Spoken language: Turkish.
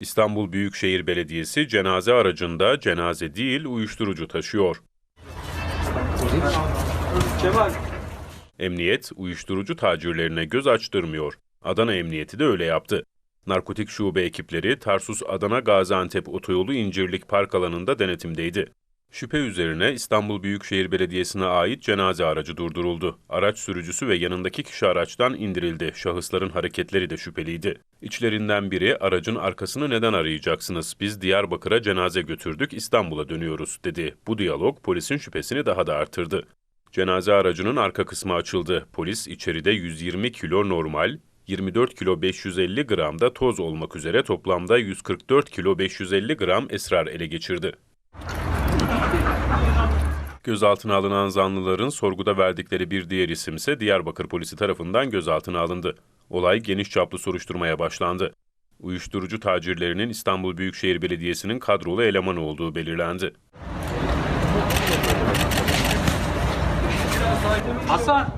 İstanbul Büyükşehir Belediyesi cenaze aracında cenaze değil uyuşturucu taşıyor. Emniyet uyuşturucu tacirlerine göz açtırmıyor. Adana Emniyeti de öyle yaptı. Narkotik şube ekipleri Tarsus Adana Gaziantep Otoyolu İncirlik Park alanında denetimdeydi. Şüphe üzerine İstanbul Büyükşehir Belediyesi'ne ait cenaze aracı durduruldu. Araç sürücüsü ve yanındaki kişi araçtan indirildi. Şahısların hareketleri de şüpheliydi. İçlerinden biri aracın arkasını neden arayacaksınız? Biz Diyarbakır'a cenaze götürdük, İstanbul'a dönüyoruz dedi. Bu diyalog polisin şüphesini daha da artırdı. Cenaze aracının arka kısmı açıldı. Polis içeride 120 kilo normal, 24 kilo 550 gram da toz olmak üzere toplamda 144 kilo 550 gram esrar ele geçirdi. Gözaltına alınan zanlıların sorguda verdikleri bir diğer isim ise Diyarbakır polisi tarafından gözaltına alındı. Olay geniş çaplı soruşturmaya başlandı. Uyuşturucu tacirlerinin İstanbul Büyükşehir Belediyesi'nin kadrolu elemanı olduğu belirlendi. Hasan.